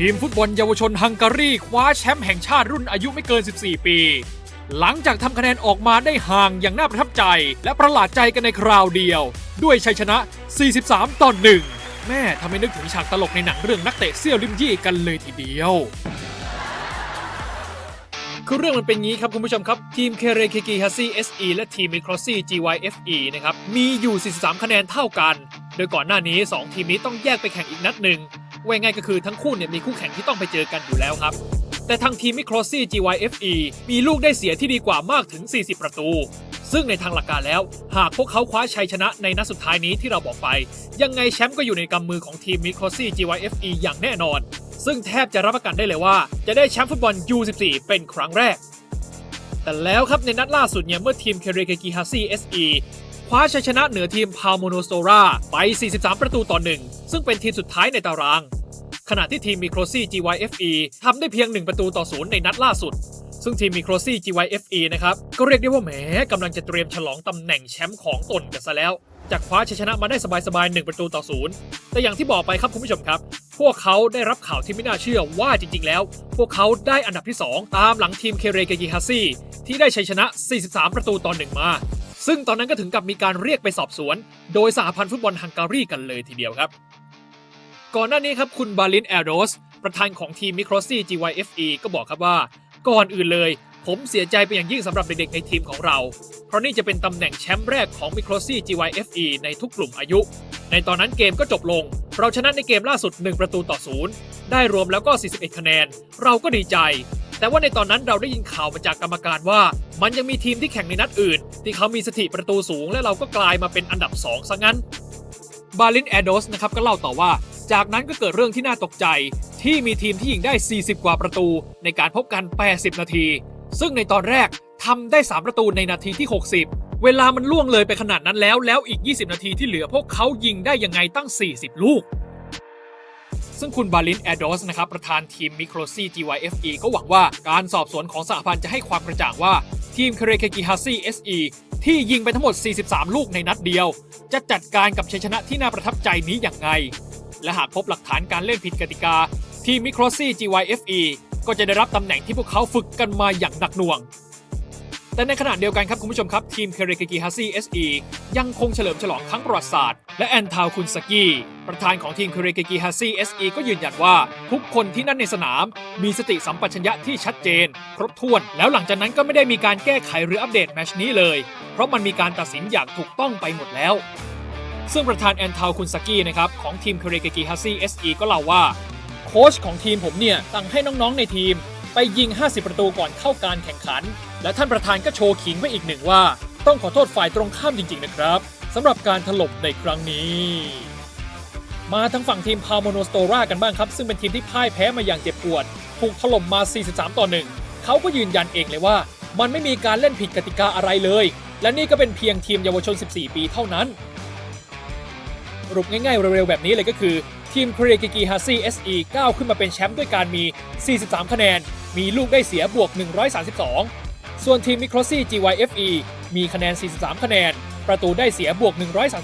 ทีมฟุตบอลเยาวชนฮังการีคว้าแชมป์แห่งชาติรุ่นอายุไม่เกิน 14 ปี หลังจากทำคะแนนออกมาได้ห่างอย่างน่าประทับใจ และประหลาดใจกันในคราวเดียว ด้วยชัยชนะ 43 ต่อหนึ่งแม่ทำให้นึกถึงฉากตลกในหนังเรื่องนักเตะเซี่ยวลิมยี่กันเลยทีเดียวคือเรื่องมันเป็นงี้ครับคุณผู้ชมครับ ทีมเคเรเคกิฮัสซี่ SE และทีมมิครอซี่ GYFE นะครับ มีอยู่ 43 คะแนนเท่ากัน โดยก่อนหน้านี้ 2 ทีมนี้ต้องแยกไปแข่งอีกนัดหนึ่ง ว่าง่ายก็คือทั้งคู่เนี่ยมีคู่แข่งที่ต้องไปเจอกันอยู่แล้วครับ แต่ทางทีมมิโครซี่ GYFE มีลูกได้เสียที่ดีกว่ามากถึง 40 ประตู ซึ่งในทางหลักการแล้ว หากพวกเขาคว้าชัยชนะในนัดสุดท้ายนี้ที่เราบอกไป ยังไงแชมป์ก็อยู่ในกำมือของทีมมิโครซี่ GYFE อย่างแน่นอน ซึ่งแทบจะรับประกันได้เลยว่า จะได้แชมป์ฟุตบอล U14 เป็นครั้งแรก แต่แล้วครับในนัดล่าสุดเนี่ยเมื่อทีมเคเรเกกิฮาซี SE คว้าชัยชนะเหนือทีมพาโมโนโตราไป 43 ประตูต่อหนึ่ง ซึ่งเป็นทีมสุดท้ายในตาราง ขณะที่ทีมมิโครซี่ GYFE ทำได้เพียง 1 ประตูต่อศูนย์ในนัดล่าสุด ซึ่งทีมมิโครซี่ GYFE นะครับ ก็เรียกได้ว่าแหมกำลังจะเตรียมฉลองตำแหน่งแชมป์ของตนกันซะแล้ว จากคว้าชัยชนะมาได้สบายๆ1ประตูต่อศูนย์แต่อย่างที่บอกไปครับคุณผู้ชมครับ พวกเขาได้รับข่าวที่ไม่น่าเชื่อว่าจริง ๆ แล้ว พวกเขาได้อันดับที่ 2 ตามหลังทีมเคเรเกกิฮาซีที่ได้ชัยชนะ 43 ประตูต่อหนึ่งมา ซึ่งตอนนั้นก็ถึงกับมีการเรียกไปสอบสวน โดยสหพันธ์ฟุตบอลฮังการีกันเลยทีเดียวครับ ก่อนหน้านี้ครับคุณบาลินแอลโดสประธานของทีมมิโครซี่ GYFE ก็บอกครับว่า ก่อนอื่นเลย ผมเสียใจเป็นอย่างยิ่งสำหรับเด็กๆในทีมของเรา เพราะนี่จะเป็นตำแหน่งแชมป์แรกของมิโครซี่ GYFE ในทุกกลุ่มอายุ ในตอนนั้นเกมก็จบลง เราชนะในเกมล่าสุด 1 ประตูต่อศูนย์ได้รวมแล้วก็ 41 คะแนน เราก็ดีใจ แต่ว่าในตอนนั้นเราได้ยินข่าวมาจากกรรมการว่า มันยังมีทีมที่แข่งในนัดอื่น ที่เขามีสถิติประตูสูงและเราก็กลายมาเป็นอันดับ2ซะงั้นบาลินแอดโดสนะครับก็เล่าต่อว่า จากนั้นก็เกิดเรื่องที่น่าตกใจ ที่มีทีมที่ยิงได้ 40 กว่าประตูในการพบกัน 80 นาที ซึ่งในตอนแรกทำได้ 3 ประตูในนาทีที่ 60 เวลามันล่วงเลยไปขนาดนั้นแล้ว แล้วอีก 20 นาทีที่เหลือพวกเขายิงได้ยังไงตั้ง 40 ลูก ซึ่งคุณบาลินแอดโดสนะครับประธานทีมมิโครซี GYFE ก็หวังว่าการสอบสวนของสหพันธ์จะให้ความกระจ่างว่าทีมเคเรเคกิฮาซี SE ที่ยิงไปทั้งหมด 43 ลูกในนัดเดียว จะจัดการกับชัยชนะที่น่าประทับใจนี้อย่างไง และหากพบหลักฐานการเล่นผิดกติกา ทีมมิโครซี่ GYFE ก็จะได้รับตำแหน่งที่พวกเขาฝึกกันมาอย่างหนักหน่วง แต่ในขณะเดียวกันครับคุณผู้ชมครับ ทีมเคเรเกกิฮาซี SE ยังคงเฉลิมฉลองครั้งประวัติศาสตร์ และแอนทาวคุนสกี้ประธานของทีมเคเรเกกิฮาซี SE ก็ยืนยันว่า ทุกคนที่นั่นในสนาม มีสติสัมปชัญญะที่ชัดเจน ครบถ้วน แล้วหลังจากนั้นก็ไม่ได้มีการแก้ไขหรืออัปเดตแมชนี้เลย เพราะมันมีการตัดสินอย่างถูกต้องไปหมดแล้ว ซึ่งประธานแอนทาวคุนสกี้นะครับของทีมเคเรเกกิฮาซี SE ก็เล่าว่า โค้ชของทีมผมเนี่ยสั่งให้น้องๆในทีม ไปยิง 50 ประตูก่อนเข้าการแข่งขัน และท่านประธานก็โชว์ขิงไว้อีกหนึ่งว่า ต้องขอโทษฝ่ายตรงข้ามจริง ๆ นะครับสำหรับการถล่มในครั้งนี้มาทางฝั่งทีมพาโมโนสโตรากันบ้างครับ ซึ่งเป็นทีมที่พ่ายแพ้มาอย่างเจ็บปวด ถูกถล่มมา 43 ต่อ 1 เขาก็ยืนยันเองเลยว่า มันไม่มีการเล่นผิดกติกาอะไรเลย และนี่ก็เป็นเพียงทีมเยาวชน 14 ปีเท่านั้น รุปง่ายๆเร็วๆแบบนี้เลยก็คือ ทีมเครกิกิฮาซีเอสีก้าวขึ้นมาเป็นแชมป์ด้วยการมี 43 คะแนน มีลูกได้เสียบวก 132 ส่วนทีมมิโครซี่ GYFE มีคะแนน 43 คะแนน ประตูได้เสียบวก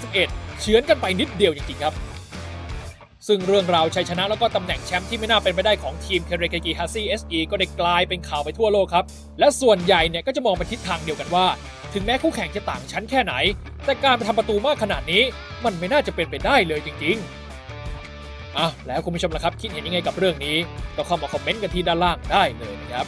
131 เฉือนกันไปนิดเดียวจริงๆครับ ซึ่งเรื่องราวชัยชนะแล้วก็ตำแหน่งแชมป์ที่ไม่น่าเป็นไปได้ของทีมเคเรเกกิฮาซี SE ก็ได้กลายเป็นข่าวไปทั่วโลกครับ และส่วนใหญ่เนี่ยก็จะมองไปทิศทางเดียวกันว่า ถึงแม้คู่แข่งจะต่างชั้นแค่ไหน แต่การไปทำประตูมากขนาดนี้ มันไม่น่าจะเป็นไปได้เลยจริงๆอะแล้วคุณผู้ชมล่ะครับ คิดเห็นยังไงกับเรื่องนี้ ก็เข้ามาคอมเมนต์กันที่ด้านล่างได้เลยนะครับ